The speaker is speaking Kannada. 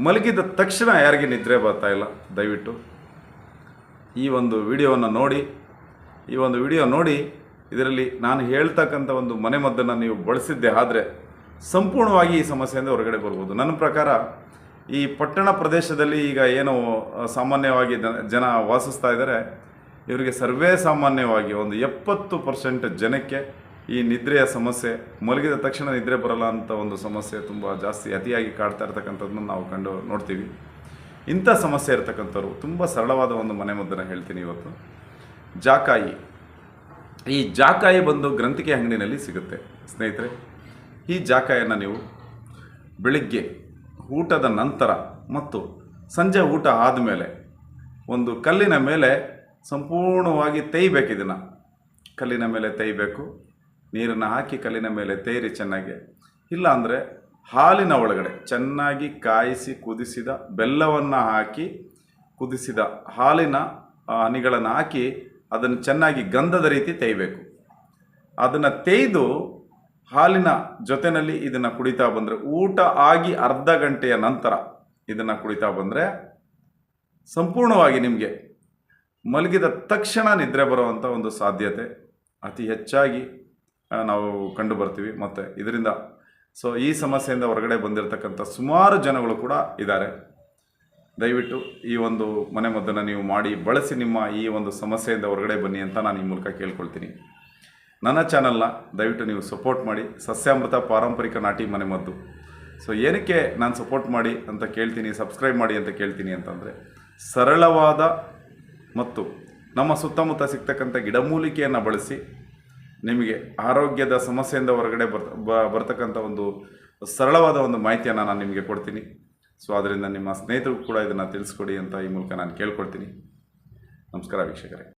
ಮಲಗಿದ ತಕ್ಷಣ ಯಾರಿಗೆ ನಿದ್ರೆ ಬರ್ತಾ ಇಲ್ಲ? ದಯವಿಟ್ಟು. ಈ ಒಂದು ವಿಡಿಯೋವನ್ನು ನೋಡಿ, ಈ ಒಂದು ವಿಡಿಯೋ ನೋಡಿ, ಇದರಲ್ಲಿ ನಾನು ಹೇಳ್ತಕ್ಕಂಥ ಒಂದು ಮನೆಮದ್ದನ್ನು ನೀವು ಬಳಸಿದ್ದೆ ಆದರೆ ಸಂಪೂರ್ಣವಾಗಿ ಈ ಸಮಸ್ಯೆಯಿಂದ ಹೊರಗಡೆ ಬರ್ಬೋದು. ನನ್ನ ಪ್ರಕಾರ ಈ ಪಟ್ಟಣ ಪ್ರದೇಶದಲ್ಲಿ ಈಗ ಏನು ಸಾಮಾನ್ಯವಾಗಿ ಜನ- ವಾಸಿಸ್ತಾ ಇದ್ದಾರೆ, ಇವರಿಗೆ ಸರ್ವೇ ಸಾಮಾನ್ಯವಾಗಿ ಒಂದು ಎಪ್ಪತ್ತು ಪರ್ಸೆಂಟ್ ಜನಕ್ಕೆ ಈ ನಿದ್ರೆಯ ಸಮಸ್ಯೆ, ಮಲಗಿದ ತಕ್ಷಣ ನಿದ್ರೆ ಬರಲ್ಲ ಅಂತ ಒಂದು ಸಮಸ್ಯೆ ತುಂಬ ಜಾಸ್ತಿ ಅತಿಯಾಗಿ ಕಾಡ್ತಾ ಇರ್ತಕ್ಕಂಥದ್ದನ್ನು ನಾವು ಕಂಡು ನೋಡ್ತೀವಿ. ಇಂಥ ಸಮಸ್ಯೆ ಇರ್ತಕ್ಕಂಥವ್ರು ತುಂಬ ಸರಳವಾದ ಒಂದು ಮನೆಮದ್ದನ್ನು ಹೇಳ್ತೀನಿ ಇವತ್ತು. ಜಾಕಾಯಿ. ಈ ಜಾಕಾಯಿ ಬಂದು ಗ್ರಂಥಿಕೆ ಅಂಗಡಿನಲ್ಲಿ ಸಿಗುತ್ತೆ. ಸ್ನೇಹಿತರೆ, ಈ ಜಾಕಾಯನ್ನು ನೀವು ಬೆಳಿಗ್ಗೆ ಊಟದ ನಂತರ ಮತ್ತು ಸಂಜೆ ಊಟ ಆದಮೇಲೆ ಒಂದು ಕಲ್ಲಿನ ಮೇಲೆ ಸಂಪೂರ್ಣವಾಗಿ ತೇಯ್ಬೇಕು ಇದನ್ನು. ಕಲ್ಲಿನ ಮೇಲೆ ತೇಯ್ಬೇಕು. ನೀರನ್ನು ಹಾಕಿ ಕಲ್ಲಿನ ಮೇಲೆ ತೇರಿ ಚೆನ್ನಾಗಿ, ಇಲ್ಲ ಅಂದರೆ ಹಾಲಿನ ಒಳಗಡೆ ಚೆನ್ನಾಗಿ ಕಾಯಿಸಿ ಕುದಿಸಿದ ಬೆಲ್ಲವನ್ನು ಹಾಕಿ ಕುದಿಸಿದ ಹಾಲಿನ ಹನಿಗಳನ್ನು ಹಾಕಿ ಅದನ್ನು ಚೆನ್ನಾಗಿ ಗಂಧದ ರೀತಿ ತೇಯಬೇಕು. ಅದನ್ನು ತೇಯ್ದು ಹಾಲಿನ ಜೊತೆಯಲ್ಲಿ ಇದನ್ನು ಕುಡಿತಾ ಬಂದರೆ ಊಟ ಆಗಿ ಅರ್ಧ ಗಂಟೆಯ ನಂತರ ಇದನ್ನು ಕುಡಿತಾ ಬಂದರೆ ಸಂಪೂರ್ಣವಾಗಿ ನಿಮಗೆ ಮಲಗಿದ ತಕ್ಷಣ ನಿದ್ರೆ ಬರುವಂಥ ಒಂದು ಸಾಧ್ಯತೆ. ಅತಿ ಹೆಚ್ಚಾಗಿ ನಾವು ಕಂಡು ಬರ್ತೀವಿ. ಮತ್ತು ಇದರಿಂದ ಸೊ ಈ ಸಮಸ್ಯೆಯಿಂದ ಹೊರಗಡೆ ಬಂದಿರತಕ್ಕಂಥ ಸುಮಾರು ಜನಗಳು ಕೂಡ ಇದ್ದಾರೆ. ದಯವಿಟ್ಟು ಈ ಒಂದು ಮನೆಮದ್ದನ್ನು ನೀವು ಮಾಡಿ, ಬಳಸಿ ನಿಮ್ಮ ಈ ಒಂದು ಸಮಸ್ಯೆಯಿಂದ ಹೊರಗಡೆ ಬನ್ನಿ ಅಂತ ನಾನು ಈ ಮೂಲಕ ಕೇಳ್ಕೊಳ್ತೀನಿ. ನನ್ನ ಚಾನಲ್ನ ದಯವಿಟ್ಟು ನೀವು ಸಪೋರ್ಟ್ ಮಾಡಿ. ಸಸ್ಯಾಮೃತ ಪಾರಂಪರಿಕ ನಾಟಿ ಮನೆಮದ್ದು. ಸೊ ಏನಕ್ಕೆ ನಾನು ಸಪೋರ್ಟ್ ಮಾಡಿ ಅಂತ ಕೇಳ್ತೀನಿ ಸಬ್ಸ್ಕ್ರೈಬ್ ಮಾಡಿ ಅಂತ ಕೇಳ್ತೀನಿ ಅಂತಂದರೆ, ಸರಳವಾದ ಮತ್ತು ನಮ್ಮ ಸುತ್ತಮುತ್ತ ಸಿಗ್ತಕ್ಕಂಥ ಗಿಡಮೂಲಿಕೆಯನ್ನು ಬಳಸಿ ನಿಮಗೆ ಆರೋಗ್ಯದ ಸಮಸ್ಯೆಯಿಂದ ಹೊರಗಡೆ ಬರ್, ಬ- ಬರ್ತಕ್ಕಂಥ ಒಂದು ಸರಳವಾದ ಒಂದು ಮಾಹಿತಿಯನ್ನು ನಾನು ನಿಮಗೆ ಕೊಡ್ತೀನಿ. ಸೊ ಅದರಿಂದ ನಿಮ್ಮ ಸ್ನೇಹಿತರು ಕೂಡ ಇದನ್ನು ತಿಳಿಸ್ಕೊಡಿ ಅಂತ ಈ ಮೂಲಕ ನಾನು ಕೇಳ್ಕೊಳ್ತೀನಿ. ನಮಸ್ಕಾರ ವೀಕ್ಷಕರೇ.